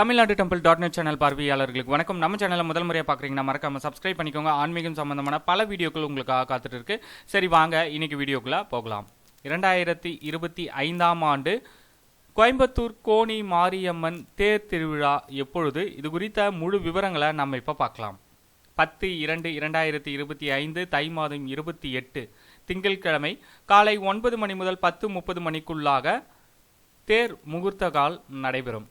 Tamil Nadu temple dot net channel பார்வையாளர்களுக்கு வணக்கம். நம்ம சேனலை முதல் முறையாக பார்க்குறீங்கன்னா மறக்காம சப்ஸ்கிரைப் பண்ணிக்கோங்க. ஆன்மீகம் சம்பந்தமான பல வீடியோக்கள் உங்களுக்காக காத்துட்டு இருக்கு சரி வாங்க. இன்னைக்கு வீடியோக்குள்ளே போகலாம். இரண்டாயிரத்தி இருபத்தி ஐந்தாம் ஆண்டு கோயம்புத்தூர் கோணி மாரியம்மன் தேர் திருவிழா எப்பொழுது? இது குறித்த முழு விவரங்களை நம்ம இப்போ பார்க்கலாம். பத்து இரண்டு இரண்டாயிரத்தி இருபத்தி ஐந்து தை மாதம் இருபத்தி எட்டு திங்கட்கிழமை காலை ஒன்பது மணி முதல் பத்து முப்பது மணிக்குள்ளாக தேர் முகூர்த்த கால் நடைபெறும்.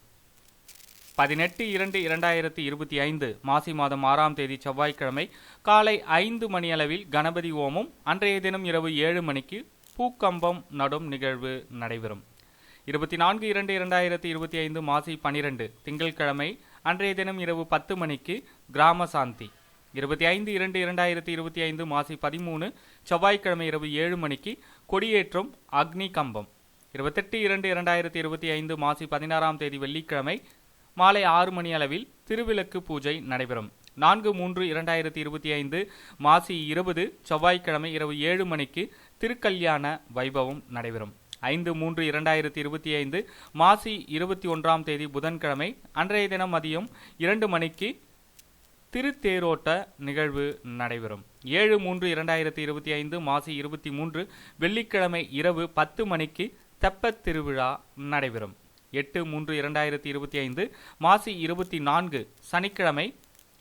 பதினெட்டு இரண்டு இரண்டாயிரத்தி இருபத்தி ஐந்து மாசி மாதம் ஆறாம் தேதி செவ்வாய்க்கிழமை காலை ஐந்து மணியளவில் கணபதி ஓமம் அன்றைய தினம் இரவு ஏழு மணிக்கு பூக்கம்பம் நடும் நிகழ்வு நடைபெறும். இருபத்தி நான்கு இரண்டு இரண்டாயிரத்தி இருபத்தி ஐந்து மாசி பனிரெண்டு திங்கட்கிழமை அன்றைய தினம் இரவு பத்து மணிக்கு கிராம சாந்தி. இருபத்தி ஐந்து இரண்டு இரண்டாயிரத்தி இருபத்தி ஐந்து மாசி பதிமூணு செவ்வாய்க்கிழமை இரவு ஏழு மணிக்கு கொடியேற்றம் அக்னி கம்பம். இருபத்தெட்டு இரண்டு இரண்டாயிரத்தி இருபத்தி ஐந்து மாசி பதினாறாம் தேதி வெள்ளிக்கிழமை மாலை ஆறு மணி அளவில் திருவிளக்கு பூஜை நடைபெறும். நான்கு மூன்று இரண்டாயிரத்தி இருபத்தி ஐந்து மாசி இருபது செவ்வாய்க்கிழமை இரவு ஏழு மணிக்கு திருக்கல்யாண வைபவம் நடைபெறும். ஐந்து மூன்று இரண்டாயிரத்தி இருபத்தி ஐந்து மாசி இருபத்தி ஒன்றாம் தேதி புதன்கிழமை அன்றைய தினம் மதியம் இரண்டு மணிக்கு திருத்தேரோட்ட நிகழ்வு நடைபெறும். ஏழு மூன்று இரண்டாயிரத்தி இருபத்தி ஐந்து மாசி இருபத்தி மூன்று வெள்ளிக்கிழமை இரவு பத்து மணிக்கு தெப்பத் திருவிழா நடைபெறும். எட்டு மூன்று இரண்டாயிரத்தி இருபத்தி ஐந்து மாசி இருபத்தி நான்கு சனிக்கிழமை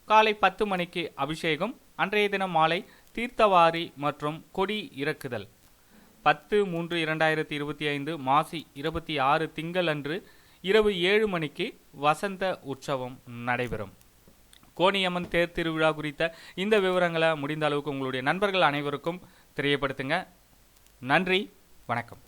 காலை பத்து மணிக்கு அபிஷேகம் அன்றைய தினம் மாலை தீர்த்தவாரி மற்றும் கொடி இறக்குதல். பத்து மூன்று இரண்டாயிரத்தி இருபத்தி ஐந்து மாசி இருபத்தி ஆறு திங்கள் அன்று இரவு ஏழு மணிக்கு வசந்த உற்சவம் நடைபெறும். கோணியம்மன் தேர் திருவிழா குறித்த இந்த விவரங்களை முடிந்த அளவுக்கு உங்களுடைய நண்பர்கள் அனைவருக்கும் தெரியப்படுத்துங்க. நன்றி வணக்கம்.